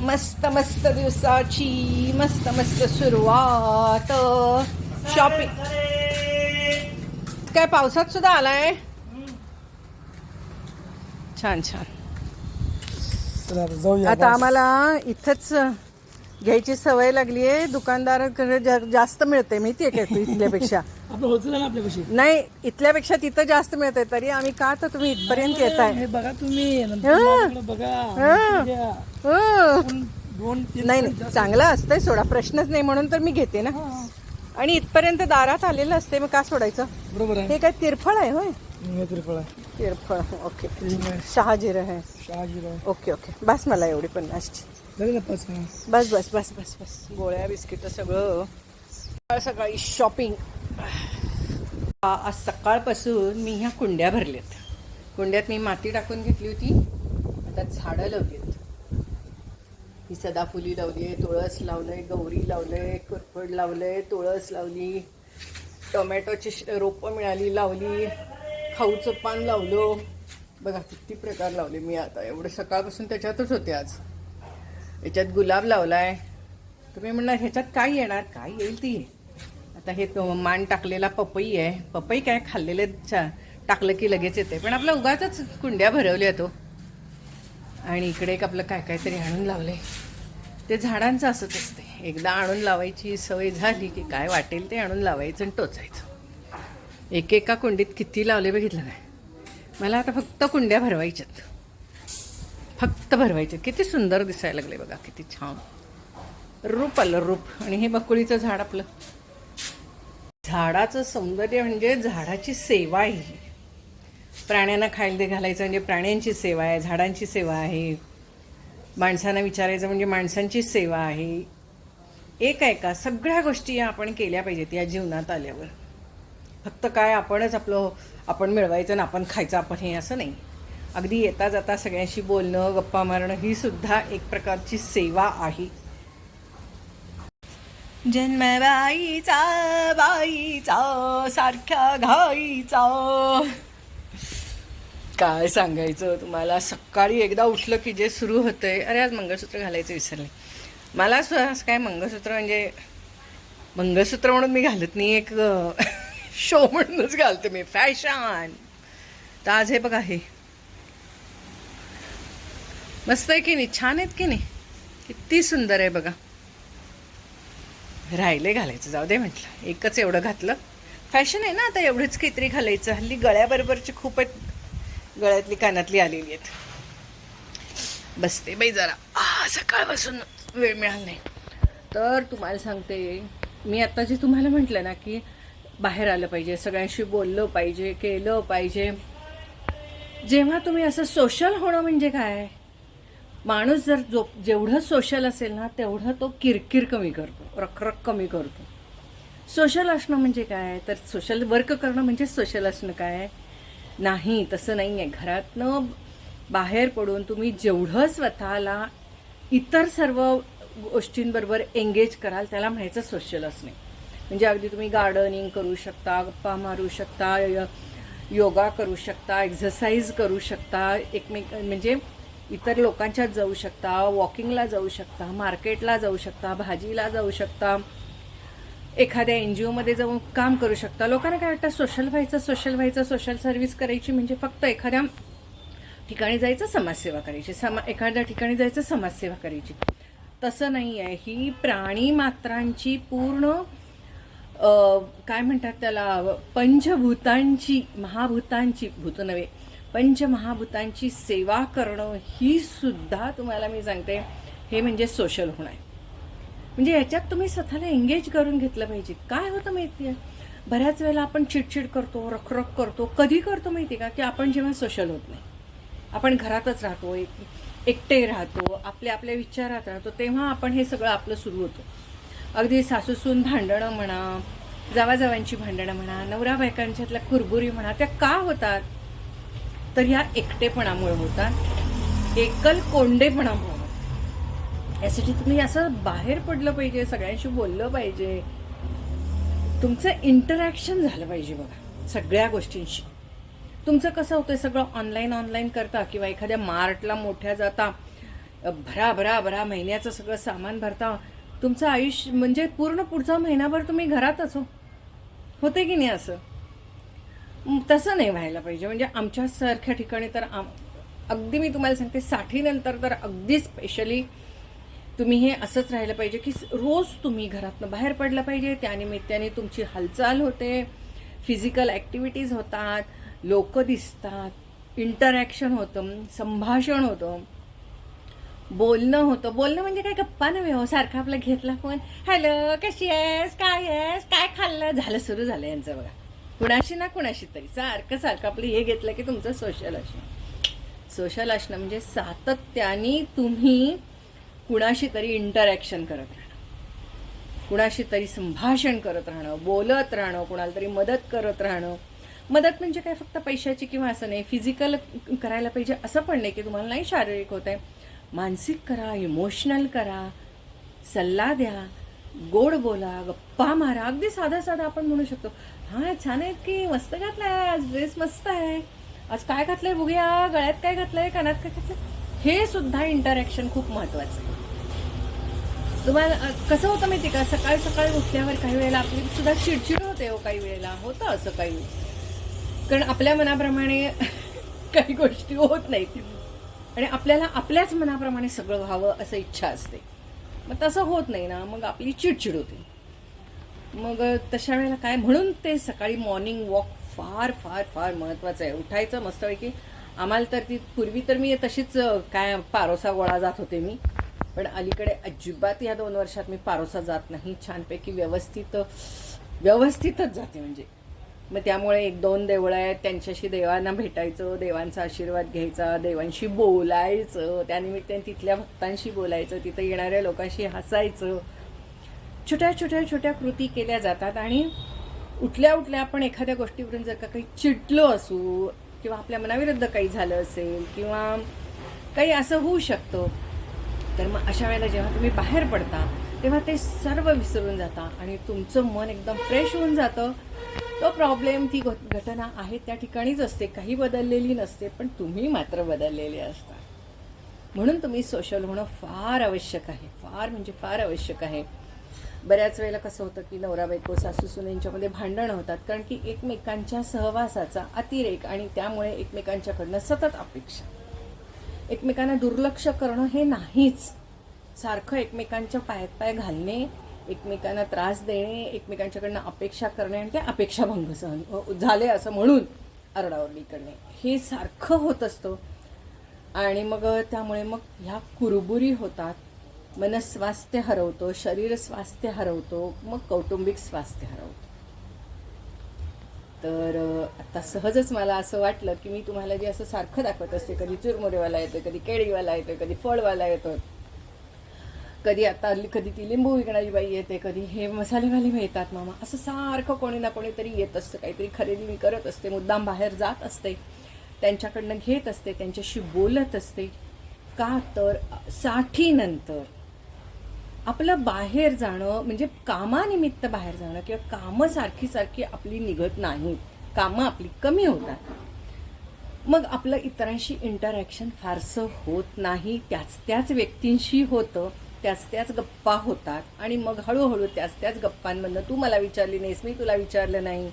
मस्त मस्त दिवसाची मस्त मस्त सुरुवात. शॉपिंग काय पावसात सुद्धा आलाय? छान छान. आता आम्हाला इथंच घ्यायची सवय लागली आहे दुकानदाराकडे जास्त मिळते माहितीये का इथल्यापेक्षा? आपलं होलसेल आहे ना आपल्यापाशी? नाही इथल्यापेक्षा तिथं जास्त मिळते तरी आम्ही का तर तुम्ही इथपर्यंत येताय. हे बघा तुम्ही नंतर हा. माझ्याकडे बघा हा. द्या. हं. पण दोन तीन नाही चांगलं असतंय सोडा प्रश्नच नाही म्हणून तर मी घेते ना. आणि इथपर्यंत दारात आलेलं असते मग का सोडायचं? बरोबर आहे. हे काय तिरफळ आहे होय? त्रिफळ आहे. तिरफळ ओके. शहाजीर आहे. शहाजीराव आहे. Okay okay. बस मला एवढी पन्नासची झाले ना पाच. बस बस बस बस बस. गोळ्या बिस्किट सगळं. सकाळी शॉपिंग आज सकाळपासून मी ह्या कुंड्या भरल्यात. कुंड्यात मी माती टाकून घेतली होती. आता झाडं लावली आहेत ही सदाफुली लावली आहे तुळस लावलं आहे गौरी लावलं आहे कुरफड लावलं आहे तुळस लावली टोमॅटोची श- रोपं मिळाली लावली खाऊचं पान लावलं. बघा किती प्रकार लावले मी आता. एवढं सकाळपासून त्याच्यातच होते आज. याच्यात गुलाब लावला आहे तुम्ही म्हणणार ह्याच्यात काय येणार? काय येईल ती? आता हे तो मान टाकलेला पपई आहे. पपई काय खाल्लेले टाकलं की लगेच येते. पण आपलं उगाच कुंड्या भरवल्या तो. आणि इकडे एक आपलं काय काहीतरी आणून लावले ते झाडांचं असंच असते. एकदा आणून लावायची सवय झाली की काय वाटेल ते आणून लावायचं आणि टोचायचं. एकेका कुंडीत किती लावले बघितलं नाही. मला आता फक्त कुंड्या भरवायच्यात. फक्त भरवायचे किती सुंदर दिसायला लागले बघा किती छान. रूप आलं रूप. आणि हे बकुळीचं झाड आपलं. झाडाचं सौंदर्य म्हणजे झाडाची सेवा ही. प्राण्यांना खायला दे घालायचं म्हणजे प्राण्यांची सेवा आहे झाडांची सेवा आहे. माणसांना विचारायचं म्हणजे माणसांची सेवा आहे. एक आहे का सगळ्या गोष्टी या आपण केल्या पाहिजेत या जीवनात आल्यावर. फक्त काय आपणच आपलं आपण मिळवायचं ना आपण खायचं आपण हे असं नाही. अगदी येता जाता सगळ्यांशी बोलणं गप्पा मारणं ही सुद्धा एक प्रकारची सेवा आहे. जन्म बाईचा सारख्या घाईचा. काय सांगायचं तुम्हाला? सकाळी एकदा उठलं की जे सुरू होतंय. अरे आज मंगळसूत्र घालायचं विसरले. मला असं असं काय मंगळसूत्र म्हणजे मंगळसूत्र म्हणून मी घालत नाही. एक शो म्हणूनच घालते मी. फॅशन तर आज हे बघा हे. मस्त आहे की नाही? छान आहेत की नाही? किती सुंदर आहे बघा. राहिले घालायचं. जाऊ दे म्हटलं. एकच एवढं घातलं. फॅशन आहे ना आता एवढंच काहीतरी घालायचं. हल्ली गळ्याबरोबरची खूप आहेत गळ्यातली कानातली आलेली आहेत. बसते बाई जरा. सकाळपासून वेळ मिळाला नाही. तर तुम्हाला सांगते मी आत्ता जे तुम्हाला म्हटलं ना की बाहेर आलं पाहिजे सगळ्यांशी बोललं पाहिजे केलं पाहिजे. जेव्हा तुम्ही असं सोशल होणं म्हणजे काय? माणूस जर जो जेवढं सोशल असेल ना तेवढं तो किरकिर कमी करतो रखरख कमी करतो. सोशल असणं म्हणजे काय? तर सोशल वर्क करणं म्हणजे सोशल असणं काय? नाही तसं नाही आहे घरातनं बाहेर पडून तुम्ही जेवढं स्वतःला इतर सर्व गोष्टींबरोबर एंगेज कराल त्याला म्हणायचं सोशल असणे. म्हणजे अगदी तुम्ही गार्डनिंग करू शकता गप्पा मारू शकता य- योगा करू शकता एक्झरसाईज करू शकता एकमेक म्हणजे इतर लोकांच्यात जाऊ शकता वॉकिंगला जाऊ शकता मार्केटला जाऊ शकता भाजीला जाऊ शकता एखाद्या एन जी ओमध्ये जाऊन काम करू शकता. लोकांना काय वाटतं सोशल व्हायचं सोशल व्हायचं सोशल सर्व्हिस करायची म्हणजे फक्त एखाद्या ठिकाणी जायचं समाजसेवा करायची. समा एखाद्या ठिकाणी जायचं समाजसेवा करायची. तसं नाही आहे ही प्राणी मात्रांची पूर्ण काय म्हणतात त्याला पंचभूतांची महाभूतांची भूत नव्हे पंचमहाभूतांची सेवा करणं ही सुद्धा तुम्हाला मी सांगते हे म्हणजे सोशल होणं आहे. म्हणजे याच्यात तुम्ही स्वतःला एंगेज करून घेतलं पाहिजे. काय होतं माहिती आहे बऱ्याच वेळेला आपण चिडचिड करतो रखरख करतो. कधी करतो माहिती आहे का? की आपण जेव्हा सोशल होत नाही. आपण घरातच राहतो एक एकटे राहतो आपल्या आपल्या विचारात राहतो तेव्हा आपण हे सगळं आपलं सुरू होतं. अगदी सासूसून भांडणं म्हणा जावाजावांची भांडणं म्हणा नवरा बायकांच्यातल्या कुरबुरी म्हणा त्या का होतात? तर ह्या एकटेपणामुळे होतात एकल कोंडेपणामुळे. यासाठी तुम्ही असं बाहेर पडलं पाहिजे सगळ्यांशी बोललं पाहिजे. तुमचं इंटरॅक्शन झालं पाहिजे बघा सगळ्या गोष्टींशी. तुमचं कसं होतं सगळं ऑनलाईन ऑनलाईन करता किंवा एखाद्या मार्टला मोठ्या जाता भरा भरा भरा महिन्याचं सगळं सामान भरता तुमचं आयुष्य म्हणजे पूर्ण पुढचा महिनाभर तुम्ही घरातच हो होते की नाही असं? तसं नाही व्हायला पाहिजे. म्हणजे आमच्यासारख्या ठिकाणी तर आम अगदी मी तुम्हाला सांगते साठीनंतर तर अगदी स्पेशली तुम्ही हे असंच राहिलं पाहिजे की रोज तुम्ही घरातनं बाहेर पडलं पाहिजे. त्यानिमित्ताने तुमची हालचाल होते फिजिकल ॲक्टिव्हिटीज होतात लोक दिसतात इंटरॅक्शन होतं संभाषण होतं बोलणं होतं. बोलणं म्हणजे काय गप्पा नव्हे हो सारखं आपलं घेतला फोन हॅलो कशी आहेस? काय आहेस? काय खाल्लं? झालं सुरू झालं यांचं बघा. कुणाशी ना कुणाशी तरी. सारखं सारखं आपलं हे घेतलं की तुमचं सोशल असणं. सोशल असणं म्हणजे सातत्याने तुम्ही कुणाशी तरी इंटरॅक्शन करत राहणं. कुणाशी तरी संभाषण करत राहणं बोलत राहणं कुणाला तरी मदत करत राहणं. मदत म्हणजे काय? फक्त पैशाची किंवा असं नाही. फिजिकल करायला पाहिजे असं पण नाही की तुम्हाला नाही शारीरिक होत आहे. मानसिक करा इमोशनल करा सल्ला द्या गोड बोला गप्पा मारा. अगदी साधा साधा आपण म्हणू शकतो. हां छान आहेत की. मस्त घातलाय आज. ड्रेस मस्त आहे. आज काय घातलंय बघूया. गळ्यात काय घातलंय कानात काय घातलंय? हे सुद्धा इंटरॅक्शन खूप महत्वाचं. आहे तुम्हाला कसं होतं माहिती का? सकाळी सकाळी उठल्यावर काही वेळेला आपली सुद्धा चिडचिड होते हो काही वेळेला. होतं असं काही. कारण आपल्या मनाप्रमाणे काही गोष्टी होत नाहीत. आणि आपल्याला आपल्याच मनाप्रमाणे सगळं व्हावं असं इच्छा असते. मग तसं होत नाही ना. मग आपली चिडचिड होते. मग तशा वेळेला काय? म्हणून ते सकाळी मॉर्निंग वॉक फार फार फार महत्वाचं आहे. उठायचं मस्तपैकी. आम्हाला तर ती पूर्वी तर मी तशीच काय पारोसा गोळा जात होते मी. पण अलीकडे अजिबात या दोन वर्षात मी पारोसा जात नाही. छानपैकी व्यवस्थित व्यवस्थितच जाते म्हणजे. मग त्यामुळे एक दोन देवळं आहेत. त्यांच्याशी देवांना भेटायचं देवांचा आशीर्वाद घ्यायचा देवांशी बोलायचं. त्यानिमित्ताने तिथल्या भक्तांशी बोलायचं. तिथं येणाऱ्या लोकांशी हसायचं. छोट्या छोट्या छोट्या कृती केल्या जातात आणि उठल्या उठल्या आपण एखाद्या गोष्टीवरून जर का काही चिडलो असू किंवा आपल्या मनाविरुद्ध काही झालं असेल किंवा काही असं होऊ शकतं तर मग अशा वेळेला जेव्हा तुम्ही बाहेर पडता तेव्हा ते सर्व विसरून जाता आणि तुमचं मन एकदम फ्रेश होऊन जातं. तो प्रॉब्लेम ती घट- घटना आहे त्या ठिकाणीच असते. काही बदललेली नसते पण तुम्ही मात्र बदललेले असता. म्हणून तुम्ही सोशल होणं फार आवश्यक आहे. फार म्हणजे फार आवश्यक आहे. बऱ्याच वेळेला कसं होतं की नवरा बायको सासू सुने यांच्यामध्ये भांडणं होतात कारण की एकमेकांच्या सहवासाचा अतिरेक आणि त्यामुळे एकमेकांच्याकडनं सतत अपेक्षा. एकमेकांना दुर्लक्ष करणं हे नाहीच. सारखं एकमेकांच्या पायात पाय घालणे एकमेकांना त्रास देणे एकमेकांच्याकडनं अपेक्षा करणे आणि त्या अपेक्षाभंग सहन झाले असं म्हणून आरडाओरडी करणे. हे सारखं होत असतं. आणि मग त्यामुळे मग ह्या कुरबुरी होतात. मनस्वास्थ्य हरवतो शरीर स्वास्थ्य हरवतो मग कौटुंबिक स्वास्थ्य हरवतो. तर आता सहजच मला असं वाटलं की मी तुम्हाला जे असं सारखं दाखवत असते कधी चुरमुरेवाला येतोय कधी केळीवाला येतोय कधी फळवाला येतो कधी आता कधी ती लिंबू विकणारी बाई येते कधी हे मसालेवाले मिळतात मामा. असं सारखं कोणी ना कोणीतरी येत असतं काहीतरी खरेदी मी करत असते मुद्दाम बाहेर जात असते त्यांच्याकडनं घेत असते त्यांच्याशी बोलत असते. का तर साठीनंतर आपलं बाहेर जाणं म्हणजे कामानिमित्त बाहेर जाणं किंवा कामं सारखी सारखी आपली निघत नाहीत कामं आपली कमी होतात. मग आपलं इतरांशी इंटरॅक्शन फारसं होत नाही. त्याच त्याच व्यक्तींशी होतं. त्याच त्याच गप्पा होतात. आणि मग हळूहळू त्याच त्याच गप्पांमधनं तू मला विचारली नाहीस मी तुला विचारलं नाही.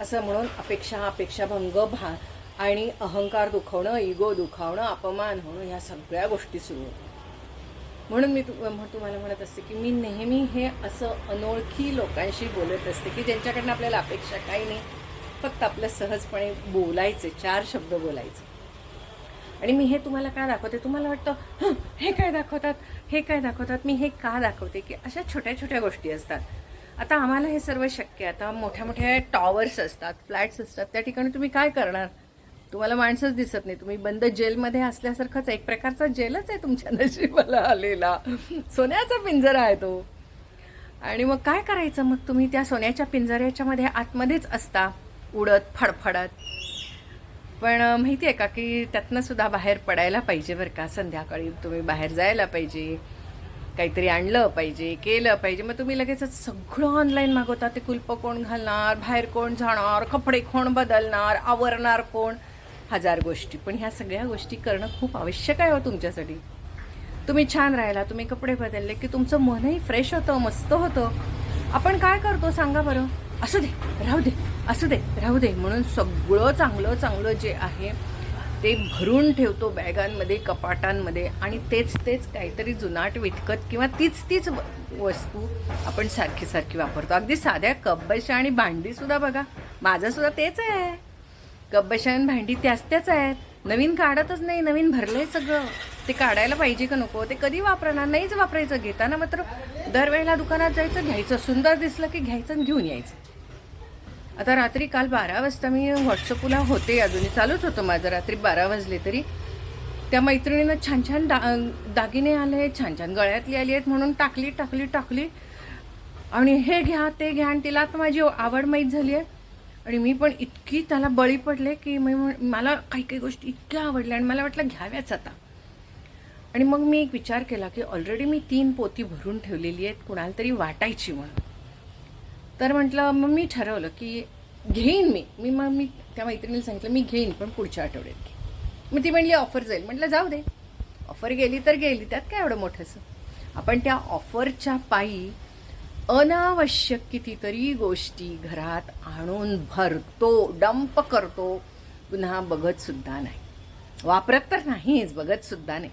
असं म्हणून अपेक्षा अपेक्षाभंग भा आणि अहंकार दुखवणं इगो दुखावणं अपमान होणं ह्या सगळ्या गोष्टी सुरू होतात. म्हणून मी तु तुम्हाला म्हणत असते की मी नेहमी हे असं अनोळखी लोकांशी बोलत असते की ज्यांच्याकडनं आपल्याला अपेक्षा काही नाही. फक्त आपलं सहजपणे बोलायचे चार शब्द बोलायचे. आणि मी हे तुम्हाला का दाखवते? तुम्हाला वाटतं "हं, हे काय दाखवतात? हे काय दाखवतात? मी हे का दाखवते? की अशा छोट्या छोट्या गोष्टी असतात. आता आम्हाला हे सर्व शक्य आहे. आता मोठ्या मोठ्या टॉवर्स असतात फ्लॅट्स असतात. त्या ठिकाणी तुम्ही काय करणार? तुम्हाला माणसंच दिसत नाही. तुम्ही बंद जेलमध्ये असल्यासारखंच एक प्रकारचा जेलच आहे तुमच्या नशिबाला आलेला. सोन्याचा पिंजरा आहे तो. आणि मग काय करायचं? मग तुम्ही त्या सोन्याच्या पिंजऱ्याच्या मध्ये आतमध्येच असता. उडत फडफडत. पण माहिती आहे का की त्यातनं सुद्धा बाहेर पडायला पाहिजे बरं का? संध्याकाळी तुम्ही बाहेर जायला पाहिजे. काहीतरी आणलं पाहिजे केलं पाहिजे. मग तुम्ही लगेचच सगळं ऑनलाईन मागवता. ते कुल्प कोण घालणार? बाहेर कोण जाणार? कपडे कोण बदलणार? आवरणार कोण? हजार गोष्टी. पण ह्या सगळ्या गोष्टी करणं खूप आवश्यक आहे हो तुमच्यासाठी. तुम्ही छान राहिला तुम्ही कपडे बदलले की तुमचं मनही फ्रेश होतं मस्त होतं. आपण काय करतो सांगा बरं? असू दे राहू दे असू दे राहू दे. म्हणून सगळं चांगलं चांगलं जे आहे ते भरून ठेवतो बॅगांमध्ये कपाटांमध्ये. आणि तेच तेच काहीतरी जुनाट विटकत किंवा तीच तीच व- वस्तू आपण सारखी सारखी वापरतो. अगदी साध्या कब्बशा आणि भांडीसुद्धा बघा. माझंसुद्धा तेच आहे. कब्बशा भांडी त्याच त्याच आहेत. नवीन काढतच नाही नवीन भरलंय सगळं. ते काढायला पाहिजे का नको? ते कधी वापरणार? नाहीच वापरायचं. घेताना मात्र दरवेळेला दुकानात जायचं घ्यायचं. सुंदर दिसलं की घ्यायचं आणि घेऊन यायचं. आता रात्री काल बारा वाजता मी व्हॉट्सअपला होते अजूनही. चालूच होतं माझं. रात्री बारा वाजले तरी. त्या मैत्रिणीनं छान छान डा दागिने आले छान छान गळ्यातली आली आहेत म्हणून टाकली टाकली टाकली. आणि हे घ्या ते घ्या आणि तिला आता माझी आवड माहीत झाली आहे. आणि मी पण इतकी त्याला बळी पडले की मी मला काही काही गोष्टी इतक्या आवडल्या आणि मला वाटलं घ्याव्याच आता. आणि मग मी एक विचार केला की ऑलरेडी मी तीन पोती भरून ठेवलेली आहेत कुणाला तरी वाटायची म्हणून. तर म्हटलं मग मी ठरवलं की घेईन मी. मी मग मी त्या मैत्रिणीला सांगितलं मी घेईन पण पुढच्या आठवड्यात घे. मग ती म्हणली ऑफर जाईल. म्हटलं जाऊ दे. ऑफर गेली तर गेली. त्यात काय एवढं मोठंसं? आपण त्या ऑफरच्या पायी अनावश्यक कितीतरी गोष्टी घरात आणून भरतो डंप करतो. पुन्हा बघत सुद्धा नाही. वापरत तर नाहीच बघत सुद्धा नाही.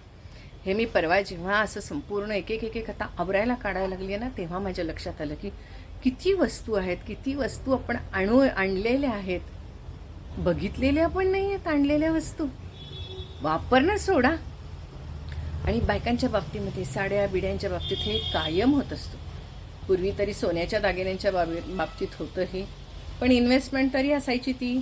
हे मी परवा जेव्हा असं संपूर्ण एक एक एक आता आवरायला काढायला लागली ना तेव्हा माझ्या लक्षात आलं की किती वस्तू आहेत किती वस्तू आपण आणू आणलेल्या आहेत. बघितलेल्या पण नाही आहेत आणलेल्या वस्तू. वापरणं सोडा. आणि बायकांच्या बाबतीमध्ये साड्या बिड्यांच्या बाबतीत हे कायम होत असतो. पूर्वी तरी सोन्याच्या दागिन्यांच्या बाबी बाबतीत होतं हे पण इन्व्हेस्टमेंट तरी असायची ती.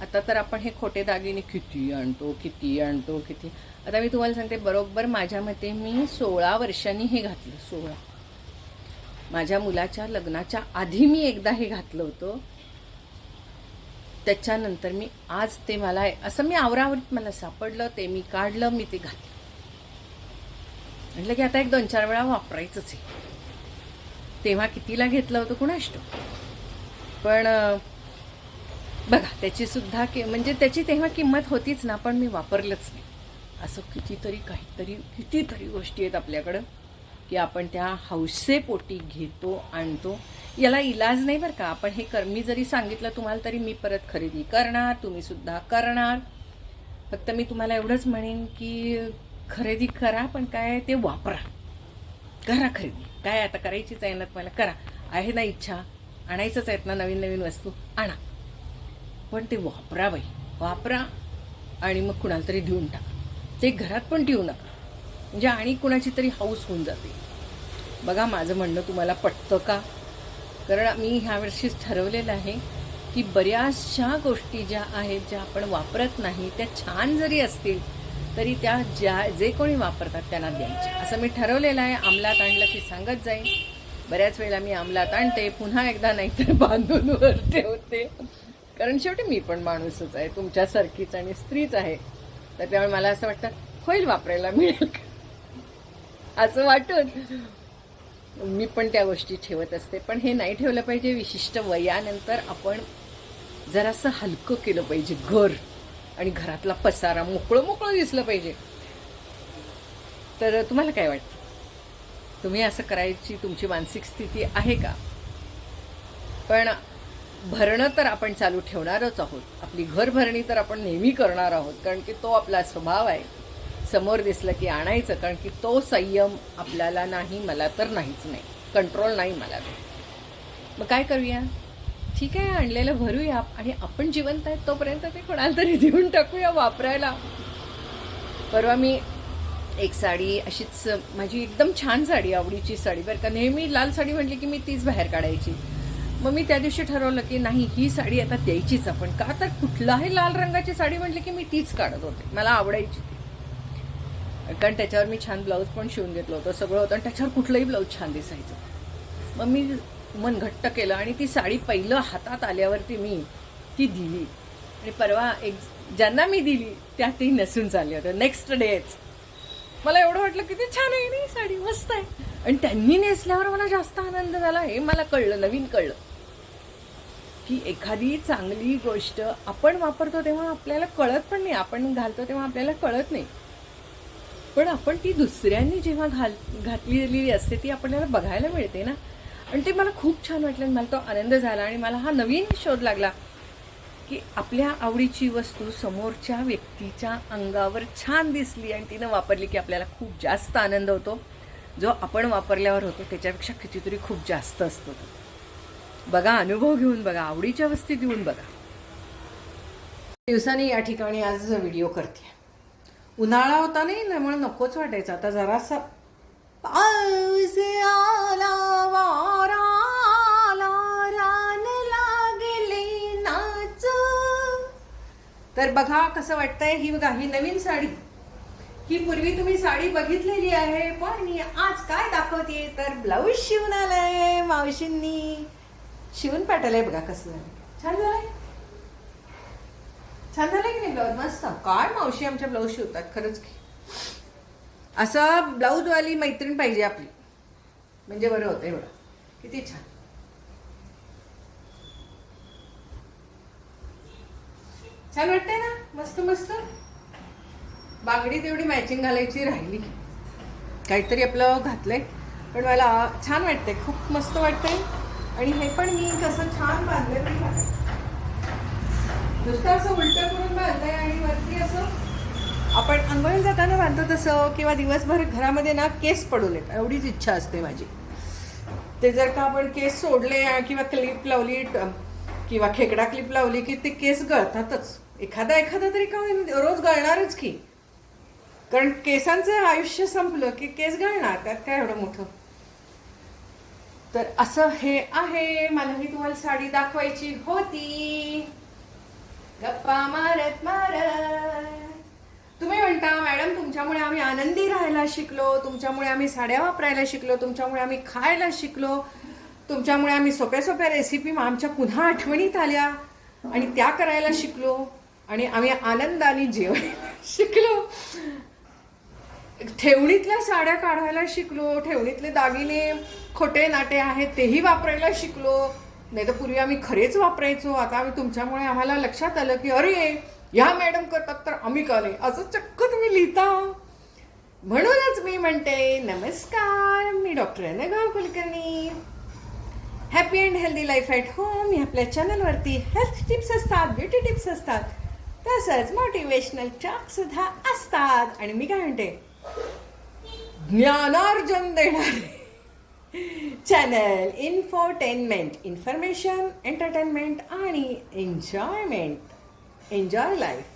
आता तर आपण हे खोटे दागिने किती आणतो किती आणतो किती. आता मी तुम्हाला सांगते बरोबर माझ्या मते मी सोळा वर्षांनी हे घातलं सोळा. माझ्या मुलाच्या लग्नाच्या आधी मी एकदा हे घातलं होतं. त्याच्यानंतर मी आज ते मला असं मी आवरावरीत मला सापडलं ते मी काढलं मी ते घातलं. म्हटलं की आता एक दोन चार वेळा वापरायचंच आहे. तेव्हा कितीला घेतलं होतं कुणाष्ट पण बघा त्याची सुद्धा कि म्हणजे त्याची तेव्हा किंमत होतीच ना पण मी वापरलंच नाही. असं कितीतरी काहीतरी कितीतरी गोष्टी आहेत आपल्याकडं की आपण त्या हौसेपोटी घेतो आणतो. याला इलाज नाही बरं का. आपण हे कर मी जरी सांगितलं तुम्हाला तरी मी परत खरेदी करणार तुम्ही सुद्धा करणार. फक्त मी तुम्हाला एवढंच म्हणेन की खरेदी करा पण काय ते वापरा. करा खरेदी. काय आता करायचीच आहे ना तुम्हाला? करा. आहे ना इच्छा. आणायचंच आहेत ना नवीन नवीन वस्तू. आणा. पण ते वापरा बाई. वापरा आणि मग कुणाला तरी देऊन टाका. ते घरात पण ठेवू नका. म्हणजे आणि कुणाची तरी हाऊस होऊन जाते. बघा माझं म्हणणं तुम्हाला पटतं का? कारण मी ह्या वर्षीच ठरवलेलं आहे की बऱ्याचशा गोष्टी ज्या आहेत ज्या आपण वापरत नाही त्या छान जरी असतील तरी त्या ज्या जे कोणी वापरतात त्यांना द्यायचे. असं मी ठरवलेलं आहे अंमलात आणलं की सांगत जाईन. बऱ्याच वेळेला मी अंमलात आणते पुन्हा एकदा नाहीतर बांधून वर ठेवते. कारण शेवटी मी पण माणूसच आहे तुमच्यासारखीच आणि स्त्रीच आहे. तर त्यामुळे मला असं वाटतं होईल वापरायला मिळेल असं वाटून. मी पण त्या गोष्टी ठेवत असते. पण हे नाही ठेवलं पाहिजे विशिष्ट वयानंतर आपण जरासं हलकं केलं पाहिजे घर. आणि घरातला पसारा मोकळं मोकळं दिसलं पाहिजे. तर तुम्हाला काय वाटतं? तुम्ही असं करायची तुमची मानसिक स्थिती आहे का? पण भरणं तर आपण चालू ठेवणारच आहोत. आपली घर भरणी तर आपण नेहमी करणार आहोत कारण की तो आपला स्वभाव आहे. समोर दिसलं की आणायचं कारण की तो संयम आपल्याला नाही मला तर नाहीच नाही. कंट्रोल नाही मला. मग काय करूया? ठीक आहे आणलेलं भरूया आणि आपण जिवंत आहेत तोपर्यंत ते कोणाला तरी देऊन टाकूया वापरायला. परवा मी एक साडी अशीच माझी एकदम छान साडी आवडीची साडी बरं का नेहमी लाल साडी म्हटली की मी तीच बाहेर काढायची. मग मी त्या दिवशी ठरवलं की नाही ही साडी आता द्यायचीच आपण. का तर कुठलाही लाल रंगाची साडी म्हटली की मी तीच काढत होते. मला आवडायची ती. कारण त्याच्यावर मी छान ब्लाऊज पण शिवून घेतलं होतं सगळं होतं आणि त्याच्यावर कुठलंही ब्लाऊज छान दिसायचं. मग मी मन घट्ट केलं आणि ती साडी पहिलं हातात आल्यावरती मी ती दिली. आणि परवा एक ज्यांना मी दिली त्या ती नसून चालली होत्या नेक्स्ट डेच मला एवढं वाटलं की ते छान आहे नाही साडी मस्त आहे. आणि त्यांनी नेसल्यावर मला जास्त आनंद झाला हे मला कळलं नवीन कळलं. की एखादी चांगली गोष्ट आपण वापरतो तेव्हा आपल्याला कळत पण नाही. आपण घालतो तेव्हा आपल्याला कळत नाही. पण आपण ती दुसऱ्यांनी जेव्हा घाल घातलेली असते ती आपल्याला बघायला मिळते ना. आणि ते मला खूप छान वाटलं आणि मला तो आनंद झाला आणि मला हा नवीन शोध लागला की आपल्या आवडीची वस्तू समोरच्या व्यक्तीच्या अंगावर छान दिसली आणि तिनं वापरली की आपल्याला खूप जास्त आनंद होतो. जो आपण वापरल्यावर होतो त्याच्यापेक्षा कितीतरी खूप जास्त असतो तो. बघा अनुभव घेऊन बघा आवडीच्या वस्ती घेऊन बघा. दिवसांनी या ठिकाणी आज व्हिडिओ करते. उन्हाळा होता नाही त्यामुळे नकोच वाटायचं. आता जरासा पाऊस आला वारा आला, रान लागले नाच. तर बघा कसं वाटतंय ही बघा ही नवीन साडी. ही पूर्वी तुम्ही साडी बघितलेली आहे पण मी आज काय दाखवते? तर ब्लाऊज शिवून आलाय मावशींनी. शिवून पाठवलंय बघा कसं. झालं छान झालंय? छान झालंय की नाही ब्लाऊज? मस्त. काय मावशी आमच्या ब्लाऊज शिवतात खरंच की. असं ब्लाऊजवाली मैत्रीण पाहिजे आपली. म्हणजे बरं होतं एवढं किती छान. छान वाटतंय ना? मस्त मस्त. बांगडी तेवढी मॅचिंग घालायची राहिली. काहीतरी आपलं घातलंय. पण मला छान वाटतंय. खूप मस्त वाटतंय. आणि हे पण मी कसं छान बांधलं पण नुसतं असं उलटं करून बांधलंय आणि वरती असं आपण आंघोळीला जाताना बांधतो तसं किंवा दिवसभर घरामध्ये ना केस पडू नयेत. एवढीच इच्छा असते माझी. ते जर का आपण केस सोडले किंवा क्लिप लावली किंवा खेकडा क्लिप लावली की ते केस गळतातच. एखादा एखादा तरी का रोज गळणारच की. कारण केसांचं आयुष्य संपलं की केस गळणार त्यात काय एवढं मोठं? तर असं हे आहे. मला ही तुम्हाला साडी दाखवायची होती. गप्पा मारत मारत. तुम्ही म्हणता मॅडम तुमच्यामुळे आम्ही आनंदी राहायला शिकलो तुमच्यामुळे आम्ही साड्या वापरायला शिकलो तुमच्यामुळे आम्ही खायला शिकलो तुमच्यामुळे आम्ही सोप्या सोप्या रेसिपी आमच्या पुन्हा आठवणीत आल्या आणि त्या करायला शिकलो आणि आम्ही आनंदाने जेवायला शिकलो. ठेवणीतल्या साड्या काढायला शिकलो ठेवणीतले दागिने खोटे नाटे आहेत तेही वापरायला शिकलो. नाही तर पूर्वी आम्ही खरेच वापरायचो. आता आम्ही तुमच्यामुळे आम्हाला लक्षात आलं की अरे या मॅडम करतात तर आम्ही का नाही? असं चक्क तुम्ही लिहिता. म्हणूनच मी म्हणते नमस्कार मी doctor अनगाव Kulkarni. Happy and healthy life at home या आपल्या चॅनलवरती हेल्थ टिप्स असतात ब्युटी टिप्स असतात. तसंच मोटिवेशनल सुद्धा असतात. आणि मी काय म्हणते? ज्ञानार्जन देणारे. चॅनल इन्फोटेनमेंट इन्फॉर्मेशन एंटरटेनमेंट आणि एन्जॉयमेंट एन्जॉय लाईफ